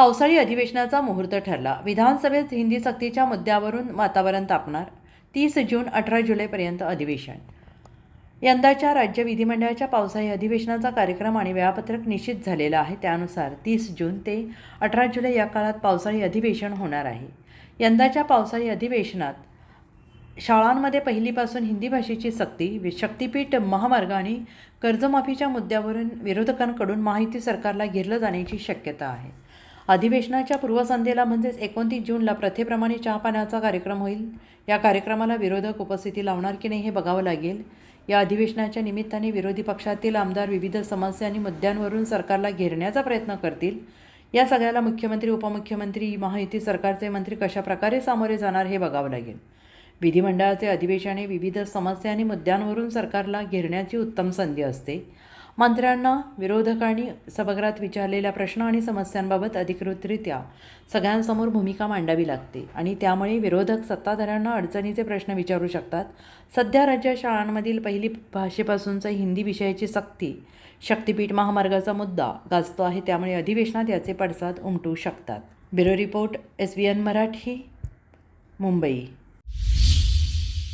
पावसाळी अधिवेशनाचा मुहूर्त ठरला. विधानसभेत हिंदी सक्तीच्या मुद्द्यावरून वातावरण तापणार तीस जून अठरा जुलैपर्यंत अधिवेशन. यंदाच्या राज्य विधिमंडळाच्या पावसाळी अधिवेशनाचा कार्यक्रम आणि वेळापत्रक निश्चित झालेलं आहे. त्यानुसार तीस जून ते अठरा जुलै या काळात पावसाळी अधिवेशन होणार आहे. यंदाच्या पावसाळी अधिवेशनात शाळांमध्ये पहिलीपासून हिंदी भाषेची सक्ती शक्तीपीठ महामार्ग आणि कर्जमाफीच्या मुद्द्यावरून विरोधकांकडून माहिती सरकारला घेरलं जाण्याची शक्यता आहे. अधिवेशनाच्या पूर्वसंध्येला म्हणजेच एकोणतीस जूनला प्रथेप्रमाणे चहापाण्याचा कार्यक्रम होईल. या कार्यक्रमाला विरोधक उपस्थिती लावणार की नाही हे बघावं लागेल. या अधिवेशनाच्या निमित्ताने विरोधी पक्षातील आमदार विविध समस्या आणि मुद्द्यांवरून सरकारला घेरण्याचा प्रयत्न करतील. या सगळ्याला मुख्यमंत्री उपमुख्यमंत्री महायुती सरकारचे मंत्री कशाप्रकारे सामोरे जाणार हे बघावं लागेल. विधिमंडळाचे अधिवेशन हे विविध समस्या आणि मुद्द्यांवरून सरकारला घेरण्याची उत्तम संधी असते. मंत्र्यांना विरोधकांनी सभागृहात विचारलेल्या प्रश्न आणि समस्यांबाबत अधिकृतरित्या सगळ्यांसमोर भूमिका मांडावी लागते आणि त्यामुळे विरोधक सत्ताधाऱ्यांना अडचणीचे प्रश्न विचारू शकतात. सध्या राज्यात शाळांमधील पहिली भाषेपासूनचा हिंदी विषयाची सक्ती शक्तीपीठ महामार्गाचा मुद्दा गाजतो आहे त्यामुळे अधिवेशनात याचे पडसाद उमटू शकतात. Bureau report S B N Marathi Mumbai.